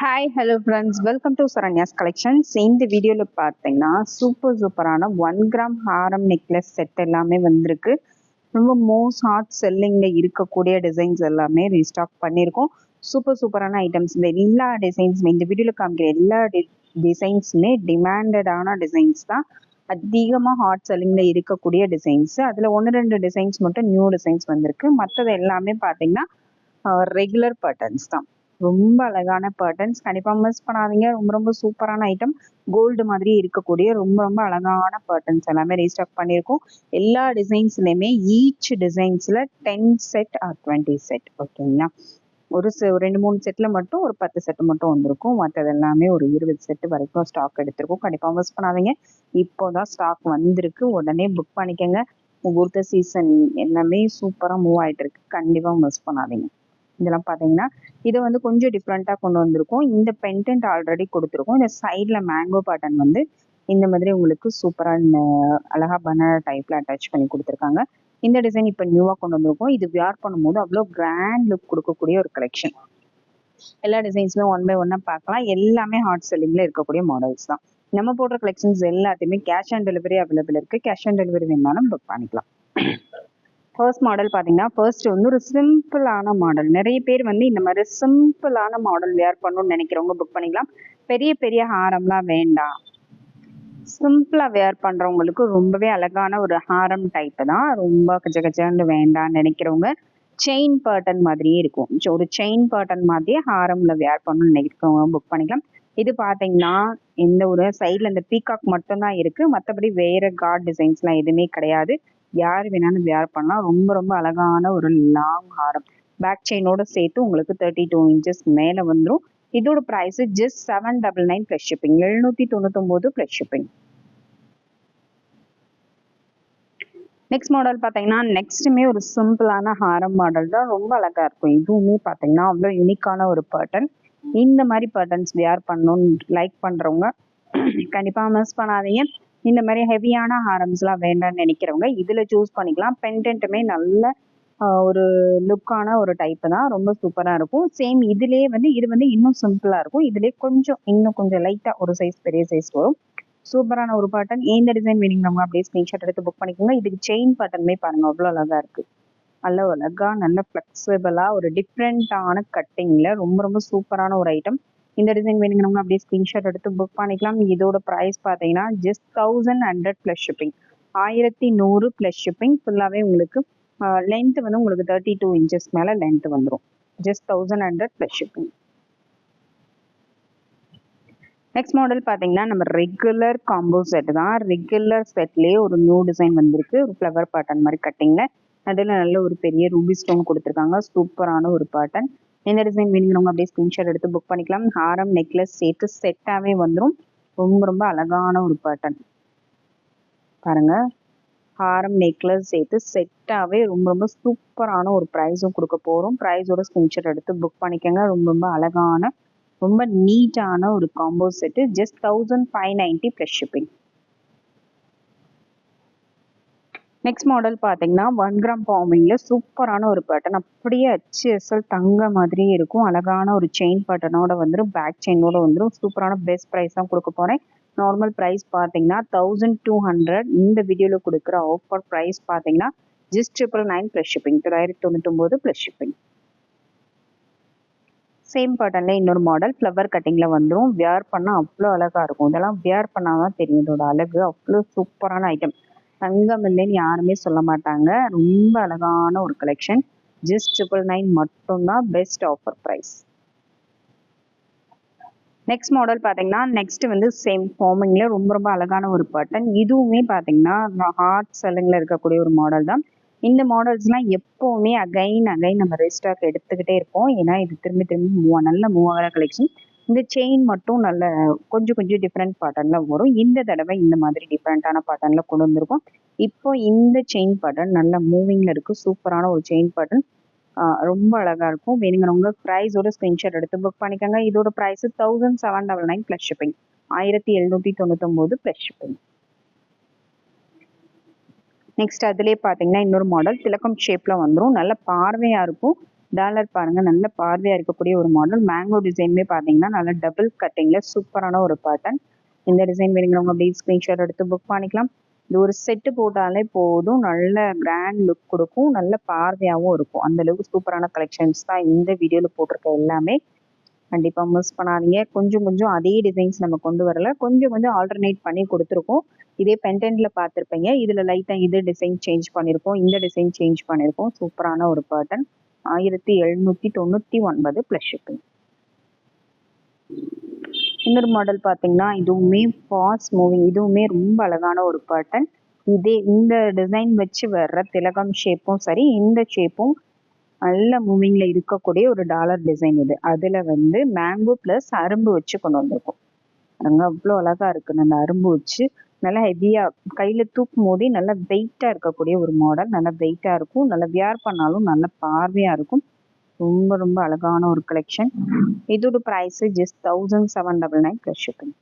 Hi hello friends welcome to Saranya's collections இந்த வீடியோவில் பார்த்தீங்கன்னா சூப்பர் சூப்பரான ஒன் கிராம் ஹாரம் நெக்லஸ் செட் எல்லாமே வந்திருக்கு. ரொம்ப மோஸ்ட் ஹாட் செல்லிங்கில் இருக்கக்கூடிய டிசைன்ஸ் எல்லாமே ரீஸ்டாக் பண்ணியிருக்கோம். சூப்பர் சூப்பரான ஐட்டம்ஸ் இந்த எல்லா டிசைன்ஸுமே இந்த வீடியோவில் காமிக்கிற எல்லா டி டிசைன்ஸுமே டிமாண்டடான டிசைன்ஸ் தான். அதிகமாக ஹாட் செல்லிங்கில் இருக்கக்கூடிய டிசைன்ஸ் அதில் ஒன்று ரெண்டு டிசைன்ஸ் மட்டும் நியூ டிசைன்ஸ் வந்திருக்கு. மற்றது எல்லாமே பார்த்தீங்கன்னா uh, ரெகுலர் பேட்டர்ன்ஸ் தான். ரொம்ப அழகான பேட்டர்ன்ஸ் கண்டிப்பாக மிஸ் பண்ணாதீங்க. ரொம்ப ரொம்ப சூப்பரான ஐட்டம் கோல்டு மாதிரி இருக்கக்கூடிய ரொம்ப ரொம்ப அழகான பேட்டர்ன்ஸ் எல்லாமே ரீஸ்டாக் பண்ணியிருக்கோம். எல்லா டிசைன்ஸ்லையுமே ஈச் டிசைன்ஸில் ten set or twenty set ஓகேங்களா ஒரு ரெண்டு மூணு செட்டில் மட்டும் ஒரு பத்து செட்டு மட்டும் வந்திருக்கும். மற்றது எல்லாமே ஒரு இருபது செட்டு வரைக்கும் ஸ்டாக் எடுத்திருக்கோம். கண்டிப்பாக மிஸ் பண்ணாதீங்க. இப்போ தான் ஸ்டாக் வந்திருக்கு. உடனே புக் பண்ணிக்கோங்க. முகூர்த்த சீசன் எல்லாமே சூப்பராக மூவ் ஆகிட்டு இருக்கு கண்டிப்பாக மிஸ் பண்ணாதீங்க. இதெல்லாம் பார்த்தீங்கன்னா இதை வந்து கொஞ்சம் டிஃப்ரெண்ட்டாக கொண்டு வந்திருக்கோம். இந்த பென்டென்ட் ஆல்ரெடி கொடுத்துருக்கோம். இந்த சைடில் மேங்கோ பட்டன் வந்து இந்த மாதிரி உங்களுக்கு சூப்பராக இந்த அழகா பனானா டைப்பில் அட்டாச் பண்ணி கொடுத்துருக்காங்க. இந்த டிசைன் இப்போ நியூவாக கொண்டு வந்திருக்கோம். இது வியார் பண்ணும்போது அவ்வளோ கிராண்ட் லுக் கொடுக்கக்கூடிய ஒரு கலெக்ஷன் எல்லா டிசைன்ஸுமே ஒன் பை ஒன்னாக பார்க்கலாம். எல்லாமே ஹாட் செல்லிங்கில் இருக்கக்கூடிய மாடல்ஸ் தான். நம்ம போடுற கலெக்ஷன்ஸ் எல்லாத்தையுமே கேஷ் ஆன் டெலிவரி அவைலபிள் இருக்குது கேஷ் ஆன் டெலிவரி வேணாலும் புக் பண்ணிக்கலாம். ஃபர்ஸ்ட் மாடல் பார்த்தீங்கன்னா ஃபர்ஸ்ட் வந்து ஒரு சிம்பிளான மாடல் நிறைய பேர் வந்து இந்த மாதிரி சிம்பிளான மாடல் வேர் பண்ணணும்னு நினைக்கிறவங்க புக் பண்ணிக்கலாம். பெரிய பெரிய ஹாரம்லாம் வேண்டாம். சிம்பிளாக வேர் பண்ணுறவங்களுக்கு ரொம்பவே அழகான ஒரு ஹாரம் டைப்பு தான். ரொம்ப கஜ கஜன்னு வேண்டாம்னு நினைக்கிறவங்க செயின் பேட்டர்ன் மாதிரியே இருக்கும். ஒரு செயின் பேட்டர்ன் மாதிரியே ஹாரமில் வேர் பண்ணணும்னு நினைக்கிறவங்க புக் பண்ணிக்கலாம். இது பார்த்தீங்கன்னா இந்த ஒரு சைடில் இந்த பீகாக் மட்டும்தான் இருக்குது மற்றபடி வேறு கார்ட் டிசைன்ஸ்லாம் எதுவுமே கிடையாது. யார் வேணாலும் வேர் பண்ணலாம். ரொம்ப ரொம்ப அழகான ஒரு லாங் ஹாரம். பேக் செயினோட சேர்த்து உங்களுக்கு தேர்ட்டி டூ இன்ச்சஸ் மேலே வந்துடும் இதோட price just seven double nine plus shipping எழுநூற்றி தொண்ணூத்தொம்போது ப்ளஸ் ஷிப்பிங் நெக்ஸ்ட் மாடல் பார்த்தீங்கன்னா நெக்ஸ்ட்டுமே ஒரு சிம்பிளான ஹாரம் மாடல் தான். ரொம்ப அழகாக இருக்கும். இதுவுமே பார்த்தீங்கன்னா அவ்வளோ யூனிக்கான ஒரு பேட்டர்ன் இந்த மாதிரி பேட்டர்ன்ஸ் வேர் பண்ணணும்னு லைக் பண்ணுறவங்க கண்டிப்பாக மிஸ் பண்ணாதீங்க. இந்த மாதிரி ஹெவியான ஹாரம்ஸ்லாம் வேண்டாம்னு நினைக்கிறவங்க இதில் சூஸ் பண்ணிக்கலாம். பென்டென்ட்டுமே நல்ல ஒரு லுக்கான ஒரு டைப்பு தான். ரொம்ப சூப்பராக இருக்கும். சேம் இதுலேயே வந்து இது வந்து இன்னும் சிம்பிளாக இருக்கும். இதுலேயே கொஞ்சம் இன்னும் கொஞ்சம் லைட்டாக ஒரு சைஸ் பெரிய சைஸ் வரும். சூப்பரான ஒரு பாட்டன் எந்த டிசைன் வேணுங்கிறவங்க அப்படியே ஸ்க்ரீன்ஷாட் எடுத்து புக் பண்ணிக்கோங்க. இதுக்கு செயின் பாட்டனுமே பாருங்க அவ்வளோ அழகாக இருக்குது நல்ல அழகாக நல்ல ஃப்ளெக்சிபிளாக ஒரு டிஃப்ரெண்ட்டான கட்டிங்கில் ரொம்ப ரொம்ப சூப்பரான ஒரு ஐட்டம் இந்த டிசைன் வேணுங்கிறவங்க அப்படியே ஸ்க்ரீன்ஷாட் எடுத்து புக் பண்ணிக்கலாம். இதோட ப்ரைஸ் பார்த்தீங்கன்னா just thousand hundred plus shipping ஆயிரத்தி நூறு ப்ளஸ் ஷிப்பிங் ஃபுல்லாகவே உங்களுக்கு லென்த் வந்து உங்களுக்கு தேர்ட்டி டூ இன்ச்சஸ் மேலே லென்த் வந்துடும் just thousand hundred plus shipping next model பார்த்தீங்கன்னா நம்ம ரெகுலர் காம்போ செட் தான். ரெகுலர் செட்லேயே ஒரு நியூ டிசைன் வந்திருக்கு. ஒரு ஃப்ளவர் பேட்டர்ன் மாதிரி கட்டிங்கில் அதில் நல்ல ஒரு பெரிய ரூபி ஸ்டோன் கொடுத்துருக்காங்க. சூப்பரான ஒரு பேட்டர்ன் எந்த டிசைன் வேணுங்கிறவங்க அப்படியே ஸ்க்ரீன்ஷாட் எடுத்து புக் பண்ணிக்கலாம். ஹாரம் நெக்லஸ் சேர்த்து செட்டாகவே வந்துடும் ரொம்ப ரொம்ப அழகான ஒரு பேட்டர்ன் பாருங்க. ஹாரம் நெக்லஸ் சேர்த்து செட்டாகவே ரொம்ப ரொம்ப சூப்பரான ஒரு ப்ரைஸும் கொடுக்க போகிறோம் ப்ரைஸோட ஸ்க்ரீன்ஷாட் எடுத்து புக் பண்ணிக்கோங்க. ரொம்ப ரொம்ப அழகான ரொம்ப நீட்டான ஒரு combo set just thousand five ninety plus shipping next model பார்த்தீங்கன்னா ஒன் கிராம் ஃபார்மிங்கில் சூப்பரான ஒரு பேட்டர்ன் அப்படியே அச்சு எஸ்எல் தங்க மாதிரியே இருக்கும். அழகான ஒரு செயின் பேட்டர்னோட வந்துடும் பேக் செயினோட வந்துடும் சூப்பரான பெஸ்ட் ப்ரைஸ் தான் கொடுக்க போகிறேன் நார்மல் ப்ரைஸ் பார்த்தீங்கன்னா தௌசண்ட் டூ ஹண்ட்ரட் இந்த வீடியோவில் கொடுக்குற ஆஃபர் ப்ரைஸ் பார்த்தீங்கன்னா just triple nine plus shipping தொள்ளாயிரத்தி தொண்ணூத்தொம்போது ப்ளஸ் ஷிப்பிங் சேம் பேட்டர்னில் இன்னொரு மாடல் ஃப்ளவர் கட்டிங்கில் வந்துடும் வியர் பண்ணால் அவ்வளோ அழகாக இருக்கும். இதெல்லாம் வியர் பண்ணால் தான் தெரியும். இதோட அழகு. அவ்வளோ சூப்பரான ஐட்டம் தங்கம் இல்லைன்னு யாருமே சொல்ல மாட்டாங்க. ரொம்ப அழகான ஒரு கலெக்ஷன் ஜஸ்ட் ட்ரிபிள் நைன் மட்டும்தான் best offer price next model பார்த்தீங்கன்னா நெக்ஸ்ட் வந்து சேம் ஃபார்மிங்ல ரொம்ப ரொம்ப அழகான ஒரு பட்டன் இதுவுமே பார்த்தீங்கன்னா ஹார்ட் செல்லுங்கில் இருக்கக்கூடிய ஒரு மாடல் தான். இந்த மாடல்ஸ்லாம் எப்போவுமே அகைன் அகைன் நம்ம ரெஸ்டாக் எடுத்துக்கிட்டே இருப்போம். ஏன்னா இது திரும்பி திரும்பி மூவ் நல்ல மூவ் ஆகிற கலெக்ஷன் இந்த செயின் மட்டும் நல்ல கொஞ்சம் கொஞ்சம் டிஃப்ரெண்ட் பேட்டர்னில் வரும். இந்த தடவை இந்த மாதிரி டிஃப்ரெண்ட்டான பேட்டர்னில் கொண்டு வந்திருக்கோம். இப்போ இந்த செயின் பேட்டர்ன் நல்ல மூவிங்கில் இருக்குது சூப்பரான ஒரு செயின் பேட்டர்ன் ரொம்ப அழகாக இருக்கும். வேணுங்கிறவங்க ப்ரைஸோட ஸ்க்ரீன்ஷாட் எடுத்து புக் பண்ணிக்கோங்க. இதோட price thousand seven double nine plus shipping ஆயிரத்தி எழுநூற்றி தொண்ணூத்தொம்போது ப்ளஸ் ஷிப்பிங் நெக்ஸ்ட் அதுலேயே பார்த்தீங்கன்னா இன்னொரு மாடல் திலக்கம் ஷேப்பில் வந்துடும் நல்ல பார்வையாக இருக்கும். டாலர் பாருங்க நல்ல பார்வையா இருக்கக்கூடிய ஒரு மாடல் மேங்கோ டிசைனுமே பார்த்தீங்கன்னா நல்ல டபுள் கட்டிங்ல சூப்பரான ஒரு பேட்டர்ன் இந்த டிசைன் வேணுங்கிறவங்க அப்படியே ஸ்க்ரீன்ஷாட் எடுத்து புக் பண்ணிக்கலாம். இது ஒரு செட்டு போட்டாலே போதும். நல்ல கிராண்ட் லுக் கொடுக்கும். நல்ல பார்வையாகவும் இருக்கும். அந்த அளவுக்கு சூப்பரான கலெக்ஷன்ஸ் தான் இந்த வீடியோவில் போட்டிருக்க எல்லாமே. கண்டிப்பாக மிஸ் பண்ணாதீங்க. கொஞ்சம் கொஞ்சம் அதே டிசைன்ஸ் நம்ம கொண்டு வரல. கொஞ்சம் கொஞ்சம் ஆல்டர்னேட் பண்ணி கொடுத்துருக்கோம். இதே பென்டென்ட்ல பார்த்துருப்பீங்க இதில் லைட்டாக இது டிசைன் சேஞ்ச் பண்ணியிருக்கோம் இந்த டிசைன் சேஞ்ச் பண்ணியிருக்கோம் சூப்பரான ஒரு பேட்டர்ன் ஆயிரத்தி எழுநூற்றி தொண்ணூற்றி ஒன்பது பிளஸ் ஷிப்பிங் இன்னொரு மாடல் பார்த்தீங்கன்னா இதுவுமே ஃபாஸ்ட் மூவிங் இதுவுமே ரொம்ப அழகான ஒரு பேட்டர்ன் இதே இந்த டிசைன் வச்சு வர்ற திலகம் ஷேப்பும் சரி இந்த ஷேப்பும் நல்ல மூவிங்ல இருக்கக்கூடிய ஒரு டாலர் டிசைன் இது. அதுல வந்து மேங்கோ பிளஸ் அரும்பு வச்சு கொண்டு வந்திருக்கோம். அங்கே அவ்வளோ அழகா இருக்கு. அந்த அரும்பு வச்சு நல்லா ஹெவியாக கையில் தூக்கும் போதே நல்லா வெயிட்டாக இருக்கக்கூடிய ஒரு மாடல் நல்லா வெயிட்டாக இருக்கும். நல்லா வியர் பண்ணாலும் நல்ல பார்வையாக இருக்கும். ரொம்ப ரொம்ப அழகான ஒரு கலெக்ஷன் இதோட price just thousand seven double nine plus shipping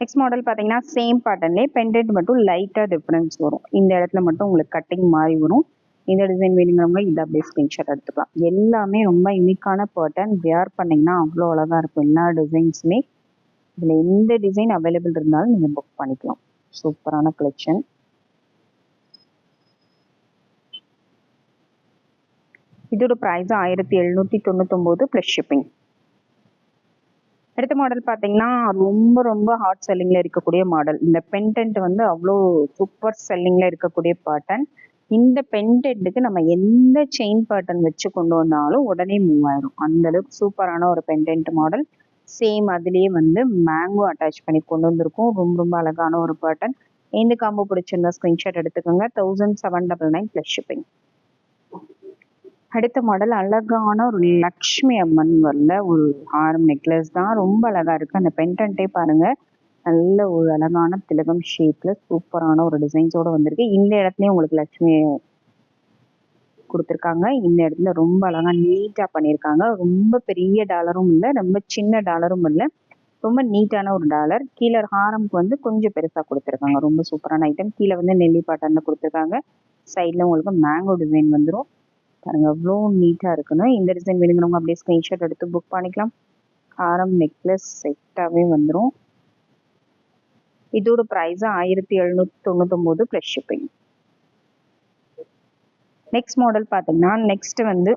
next model பார்த்தீங்கன்னா சேம் பேட்டர்ன்லேயே பெண்டன்ட் மட்டும் லைட்டாக டிஃப்ரென்ஸ் வரும். இந்த இடத்துல மட்டும் உங்களுக்கு கட்டிங் மாதிரி வரும். இந்த டிசைன் வேணுங்கிறவங்க இதை அப்படியே ஸ்க்ரீன்ஷாட் எடுத்துக்கலாம். எல்லாமே ரொம்ப யூனிக்கான பேட்டர்ன் வியர் பண்ணிங்கன்னா அவ்வளோ அழகாக இருக்கும். எல்லா டிசைன்ஸுமே இதில் எந்த டிசைன் அவைலபிள் இருந்தாலும் நீங்கள் புக் பண்ணிக்கலாம். சூப்பரான கலெக்ஷன் இதோட ப்ரைஸ் ஆயிரத்தி எழுநூற்றி தொண்ணூத்தொம்போது ப்ளஸ் ஷிப்பிங் அடுத்த மாடல் பார்த்தீங்கன்னா ரொம்ப ரொம்ப ஹாட் செல்லிங்கில் இருக்கக்கூடிய மாடல் இந்த பென்டென்ட் வந்து அவ்வளோ சூப்பர் செல்லிங்கில் இருக்கக்கூடிய பேட்டர்ன் இந்த பென்டென்ட்டுக்கு நம்ம எந்த செயின் பேட்டர்ன் வச்சு கொண்டு வந்தாலும் உடனே மூவ் ஆயிரும். அந்த அளவுக்கு சூப்பரான ஒரு பென்டென்ட் மாடல் சேம் அதுலேயே வந்து மேங்கோ அட்டாச் பண்ணி கொண்டு வந்திருக்கோம். ரொம்ப ரொம்ப அழகான ஒரு பேட்டர்ன் எந்த காம்போ பிடிச்சிருந்தா ஸ்க்ரீன்ஷாட் எடுத்துக்கோங்க. Thousand seven double nine plus shipping அடுத்த மாடல் அழகான ஒரு லக்ஷ்மி அம்மன் வரல ஒரு ஆரம் நெக்லஸ் தான். ரொம்ப அழகா இருக்கு. அந்த பென்டன்ட்டே பாருங்க. நல்ல ஒரு அழகான திலகம் ஷேப்ல சூப்பரான ஒரு டிசைன்ஸோட வந்திருக்கு. இந்த இடத்துலயும் உங்களுக்கு லக்ஷ்மி கொடுத்துருக்காங்க. இந்த இடத்துல ரொம்ப அழகா நீட்டா பண்ணியிருக்காங்க. ரொம்ப பெரிய டாலரும் இல்லை ரொம்ப சின்ன டாலரும் இல்லை. ரொம்ப நீட்டான ஒரு டாலர் கீழே ஹாரம்க்கு வந்து கொஞ்சம் பெருசாக கொடுத்துருக்காங்க. ரொம்ப சூப்பரான ஐட்டம் கீழே வந்து நெல்லி பாட்டர்னு கொடுத்துருக்காங்க. சைடில் உங்களுக்கு மேங்கோ டிசைன் வந்துடும் பாருங்க அவ்வளோ நீட்டாக இருக்குன்னு. இந்த டிசைன் வேணுங்கிறவங்க அப்படியே ஸ்க்ரீன்ஷாட் எடுத்து புக் பண்ணிக்கலாம். ஹாரம் நெக்லஸ் செட்டாகவே வந்துடும் இதோட ப்ரைஸ் ஆயிரத்தி எழுநூத்தி தொண்ணூத்தொம்போது ப்ளஸ் ஷிப்பிங் நெக்ஸ்ட் மாடல் பார்த்தீங்கன்னா நெக்ஸ்ட் வந்து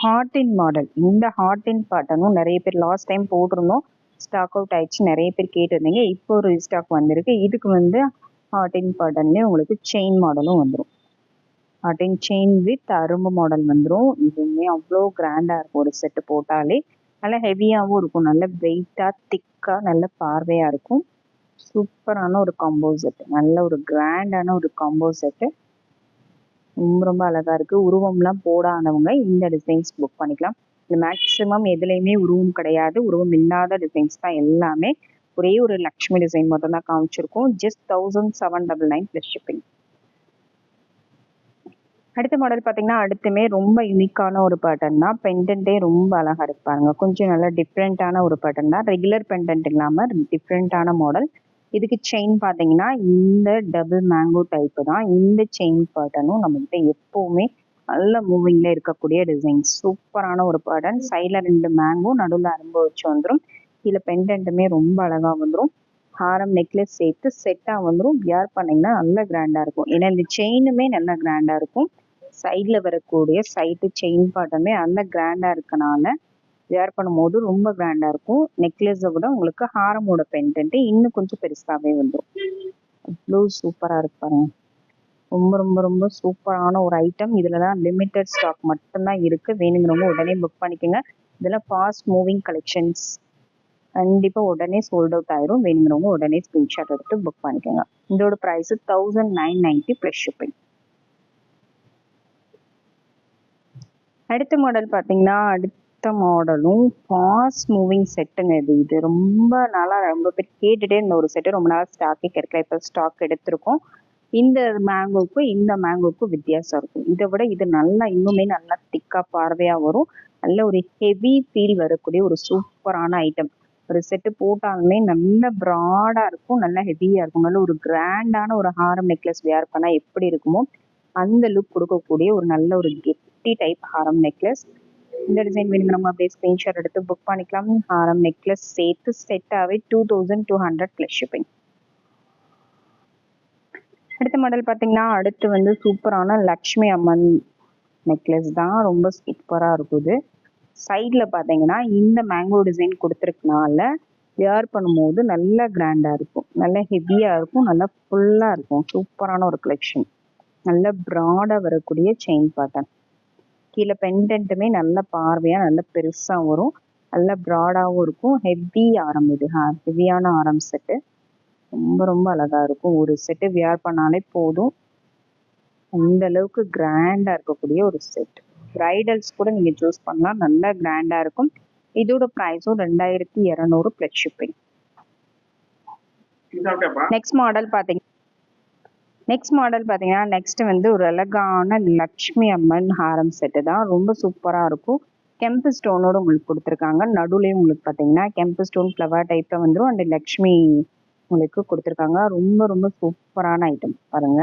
ஹார்டின் மாடல் இந்த ஹார்டின் பாட்டனும் நிறைய பேர் லாஸ்ட் டைம் போட்டிருந்தோம். ஸ்டாக் அவுட் ஆயிடுச்சு. நிறைய பேர் கேட்டிருந்தீங்க. இப்போ ஒரு ஸ்டாக் வந்திருக்கு. இதுக்கு வந்து ஹார்டின் பாட்டன்லேயே உங்களுக்கு செயின் மாடலும் வந்துடும் ஹார்டின் செயின் வித் அரும்பு மாடல் வந்துடும் இதுவுமே அவ்வளோ கிராண்டாக இருக்கும். ஒரு செட்டு போட்டாலே நல்லா ஹெவியாகவும் இருக்கும். நல்ல வெயிட்டாக திக்காக நல்ல பார்வையாக இருக்கும். சூப்பரான ஒரு காம்போ செட்டு நல்ல ஒரு கிராண்டான ஒரு காம்போ செட்டு ரொம்ப ரொம்ப அழகா இருக்கு. உருவம்லாம் போடாதவங்க இந்த டிசைன்ஸ் புக் பண்ணிக்கலாம். இது மேக்ஸிமம் எதுலையுமே உருவம் கிடையாது. உருவம் இல்லாத டிசைன்ஸ் தான் எல்லாமே. ஒரே ஒரு லக்ஷ்மி டிசைன் மட்டும் தான் காமிச்சிருக்கோம். Just thousand seven double nine plus shipping அடுத்த மாடல் பார்த்தீங்கன்னா அடுத்துமே ரொம்ப யூனிக்கான ஒரு பேட்டர்ன் தான். பெண்டன்ட்டே ரொம்ப அழகாக இருப்பாருங்க கொஞ்சம் நல்லா டிஃப்ரெண்ட்டான ஒரு பேட்டர்ன் தான். ரெகுலர் பெண்டன்ட் இல்லாமல் டிஃப்ரெண்ட்டான மாடல் இதுக்கு செயின் பார்த்தீங்கன்னா இந்த டபுள் மேங்கோ டைப்பு தான். இந்த செயின் பேட்டர்னும் நம்மகிட்ட எப்போவுமே நல்ல மூவிங்ல இருக்கக்கூடிய டிசைன் சூப்பரான ஒரு பேட்டர்ன் சைடில் ரெண்டு மேங்கோ நடுவில் அரும்பு வச்சு வந்துடும் கீழே பெண்டன்ட்டுமே ரொம்ப அழகாக வந்துடும் ஹாரம் நெக்லஸ் சேர்த்து செட்டாக வந்துடும் வியர் பண்ணிங்கன்னா நல்ல கிராண்டாக இருக்கும். ஏன்னா இந்த செயினுமே நல்ல கிராண்டாக இருக்கும். சைடில் வரக்கூடிய சைட்டு செயின் பாட்டமே நல்ல கிராண்டாக இருக்கனால வேர் பண்ணும்போது ரொம்ப கிராண்டாக இருக்கும். நெக்லஸை விட உங்களுக்கு ஹாரமோட பென்டென்ட்டு இன்னும் கொஞ்சம் பெருசாகவே வந்துடும் அவ்வளோ சூப்பராக இருப்பாங்க ரொம்ப ரொம்ப ரொம்ப சூப்பரான ஒரு ஐட்டம் இதில் தான் லிமிட்டட் ஸ்டாக் மட்டும்தான் இருக்குது வேணுங்கிறவங்க உடனே புக் பண்ணிக்கோங்க. இதெல்லாம் ஃபாஸ்ட் மூவிங் கலெக்ஷன்ஸ் கண்டிப்பாக உடனே சோல்ட் அவுட் ஆயிரும். வேணுங்கிறவங்க உடனே ஸ்க்ரீன்ஷாட் எடுத்து புக் பண்ணிக்கோங்க. இதோட price thousand nine ninety plus shipping அடுத்த மாடல் பார்த்தீங்கன்னா அடுத்த மாடலும் ஃபாஸ்ட் மூவிங் செட்டுங்க இது. இது ரொம்ப நாளாக ரொம்ப பேர் கேட்டுட்டே இருந்த ஒரு செட்டு ரொம்ப நாள் ஸ்டாக்கே கிடைக்கல. இப்போ ஸ்டாக் எடுத்திருக்கோம். இந்த மேங்கோக்கும் இந்த மேங்கோக்கும் வித்தியாசம் இருக்கும். இதை விட இது நல்லா இன்னுமே நல்லா திக்காக பார்வையாக வரும். நல்ல ஒரு ஹெவி ஃபீல் வரக்கூடிய ஒரு சூப்பரான ஐட்டம் ஒரு செட்டு போட்டாலுமே நல்ல ப்ராடாக இருக்கும் நல்ல ஹெவியாக இருக்கும். நல்ல ஒரு கிராண்டான ஒரு ஹாரம் நெக்லஸ் வேர் பண்ணால் எப்படி இருக்குமோ அந்த லுக் கொடுக்கக்கூடிய ஒரு நல்ல ஒரு கெட்டி டைப் ஹாரம் நெக்லஸ் இந்த டிசைன் வேணுங்கிறவங்க அப்படியே ஸ்க்ரீன்ஷாட் எடுத்து புக் பண்ணிக்கலாம். ஹாரம் நெக்லஸ் சேர்த்து செட்டாகவே two thousand two hundred plus shipping அடுத்த மாடல் பார்த்தீங்கன்னா அடுத்து வந்து சூப்பரான லக்ஷ்மி அம்மன் நெக்லஸ் தான். ரொம்ப சூப்பராக இருக்குது. சைடில் பார்த்தீங்கன்னா இந்த மேங்கோ டிசைன் கொடுத்துருக்கனால வியர் பண்ணும்போது நல்லா கிராண்டாக இருக்கும். நல்ல ஹெவியாக இருக்கும். நல்லா ஃபுல்லாக இருக்கும். சூப்பரான ஒரு கலெக்ஷன் நல்ல ப்ராடாக வரக்கூடிய செயின் பேட்டர்ன் கீழே பெண்டன்ட்டுமே நல்ல பார்வையாக நல்ல பெருசாக வரும். நல்ல ப்ராடாகவும் இருக்கும். ஹெவி ஆரம் இது. ஹெவியான ஆரம் செட்டு ரொம்ப ரொம்ப அழகா இருக்கும். ஒரு செட்டு வியர் பண்ணாலே போதும். அந்த அளவுக்கு கிராண்டா இருக்கக்கூடிய ஒரு செட் பிரைடல்ஸ் கூட நீங்க சூஸ் பண்ணலாம். நல்லா கிராண்டா இருக்கும். இதோட ப்ரைஸும் ரெண்டாயிரத்தி இரநூறு பிளஸ் ஷிப்பிங் நெக்ஸ்ட் மாடல் பாத்தீங்க நெக்ஸ்ட் மாடல் பார்த்தீங்கன்னா நெக்ஸ்ட் வந்து ஒரு அழகான லக்ஷ்மி அம்மன் ஹாரம் செட்டு தான். ரொம்ப சூப்பராக இருக்கும். கெம்பு ஸ்டோனோட உங்களுக்கு கொடுத்துருக்காங்க. நடுவுலேயும் உங்களுக்கு பார்த்தீங்கன்னா கெம்பு ஸ்டோன் ஃப்ளவர் டைப்பில் வந்துடும் அண்ட் லக்ஷ்மி உங்களுக்கு கொடுத்துருக்காங்க. ரொம்ப ரொம்ப சூப்பரான ஐட்டம் பாருங்க.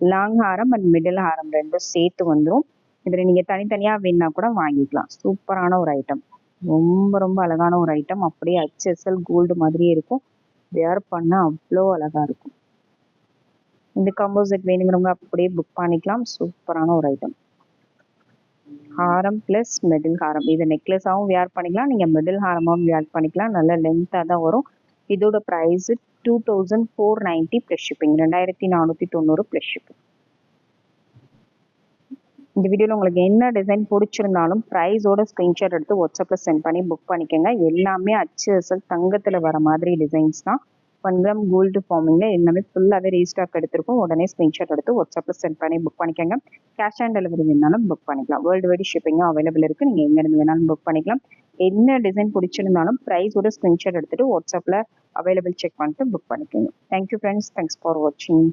லாங் ஹாரம் அண்ட் மிடில் ஹாரம் ரெண்டும் சேர்த்து வந்துடும் இதில் நீங்கள் தனித்தனியாக வேணா கூட வாங்கிக்கலாம். சூப்பரான ஒரு ஐட்டம் ரொம்ப ரொம்ப அழகான ஒரு ஐட்டம் அப்படியே ஹெச்எஸ்எல் கோல்டு மாதிரியே இருக்கும். வேர் பண்ணால் அவ்வளோ அழகாக இருக்கும். இந்த காம்போ செட் வேணுங்கிறவங்க அப்படியே புக் பண்ணிக்கலாம். சூப்பரான ஒரு ஐட்டம் ஹாரம் ப்ளஸ் மிடில் ஹாரம். இது நெக்லஸாகவும் வியர் பண்ணிக்கலாம். நீங்கள் மிடில் ஹாரமாகவும் வியர் பண்ணிக்கலாம். நல்ல லென்த்தாக தான் வரும். இதோட price two thousand four ninety plus shipping ரெண்டாயிரத்தி நானூற்றி தொண்ணூறு ப்ளஸ் ஷிப்பிங் இந்த வீடியோவில் உங்களுக்கு என்ன டிசைன் பிடிச்சிருந்தாலும் ப்ரைஸோட ஸ்க்ரீன்ஷாட் எடுத்து வாட்ஸ்அப்பில் சென்ட் பண்ணி புக் பண்ணிக்கோங்க. எல்லாமே அச்சு அசல் தங்கத்தில் வர மாதிரி டிசைன்ஸ் தான். ஒன் கிராம் கோல்டு ஃபார்மிங்கில் எல்லாமே ஃபுல்லாகவே ரீஸ்டாக் எடுத்திருக்கோம். உடனே ஸ்க்ரீன்ஷாட் எடுத்து வாட்ஸ்அப்பில் சென்ட் பண்ணி புக் பண்ணிக்கோங்க. கேஷ் ஆன் டெலிவரி வேணாலும் புக் பண்ணிக்கலாம். வேர்ல்டு வைடு ஷிப்பிங்கும் அவைலபிள் இருக்குது நீங்கள் எங்கேருந்து வேணாலும் புக் பண்ணிக்கலாம். என்ன டிசைன் பிடிச்சிருந்தாலும் ப்ரைஸோட ஸ்க்ரீன்ஷாட் எடுத்துகிட்டு வாட்ஸ்அப்பில் அவைலபிள் செக் பண்ணிட்டு புக் பண்ணிக்கோங்க. Thank you friends thanks for வாட்சிங்